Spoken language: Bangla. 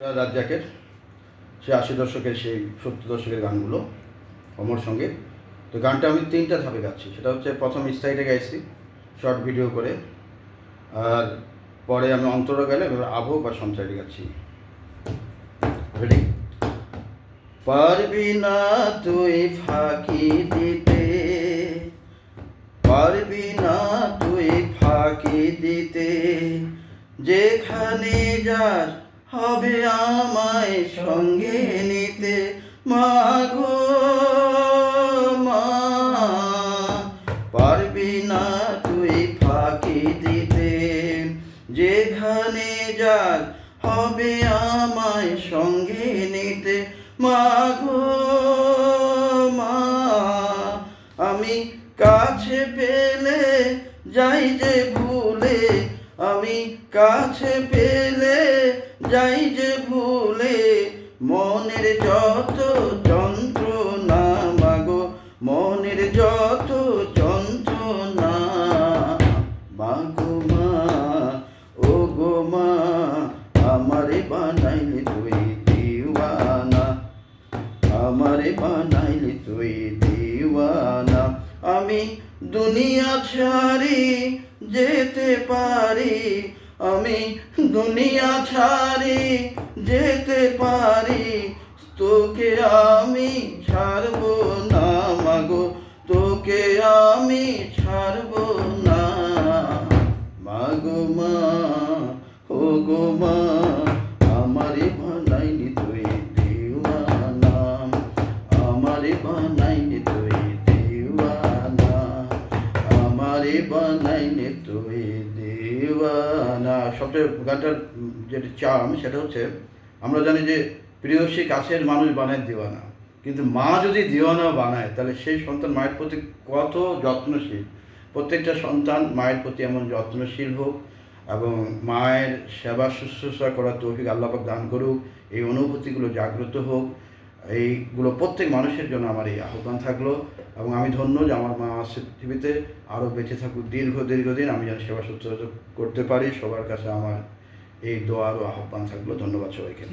রাজ্জাকের সে আশি দশকের সেই সত্তর দশকের গানগুলো, অমর সঙ্গে তো গানটা আমি তিনটা ধাপে গাচ্ছি, সেটা হচ্ছে প্রথম স্টাইলে গাইছি, শর্ট ভিডিও করে, আর পরে আমি অন্তর গেলে আবহ বা সঞ্চারে গাচ্ছি। পারবি না তুই ফাঁকি দিতে, পারবি না তুই ফাঁকি দিতে, যেখানে যাস হবে আমায় সঙ্গে নিতে। মাগো মা, পারবি না তুই ফাঁকি দিতে। যেখানে যাক হবে আমায় সঙ্গে নিতে। মাগো মা, আমি কাছে পেলে যাই যে ভুলে। আমি কাছে পেলে যাই যে ভুলে মনের যত যন্ত্রণা, মাগো, মনের যত যন্ত্রণা। মাগো মা ও গো মা, আমারে বানাইলে তুই দিওয়ানা। আমারে বানাইলে তুই দিওয়ানা। আমি দুনিয়া ছাড়ি, যেতে পারি, আমি দুনিয়া ছাড়ি, যেতে পারি, তোকে আমি ছাড়বো না, মাগো, তোকে আমি ছাড়বো না। মাগো মা ও গো মা, আমারে বানাইলি তুই, দিওয়ানা। আমারে বানাইলি আমারে বানাইলি তুই দিওয়ানা। সবচেয়ে গানটার যেটা চাম, সেটা হচ্ছে, আমরা জানি যে প্রিয়সী কাছের মানুষ বানায় দিওয়ানা। কিন্তু মা যদি দিওয়ানা বানায়, তাহলে সেই সন্তান মায়ের প্রতি কত যত্নশীল? প্রত্যেকটা সন্তান মায়ের প্রতি এমন যত্নশীল হোক এবং মায়ের সেবা শুশ্রূষা করার তৌফিক আল্লাপাক দান করুক, এই অনুভূতিগুলো জাগ্রত হোক। এইগুলো প্রত্যেক মানুষের জন্য আমার এই আহ্বান থাকল এবং আমি ধন্য যে আমার মা আছে পৃথিবীতে, আরও বেঁচে থাকুক, দীর্ঘ, দীর্ঘদিন আমি যেন সেবা শুশ্রূষা করতে পারি। সবার কাছে আমার এই দোয়ারও আহ্বান থাকল। ধন্যবাদ সবাইকে।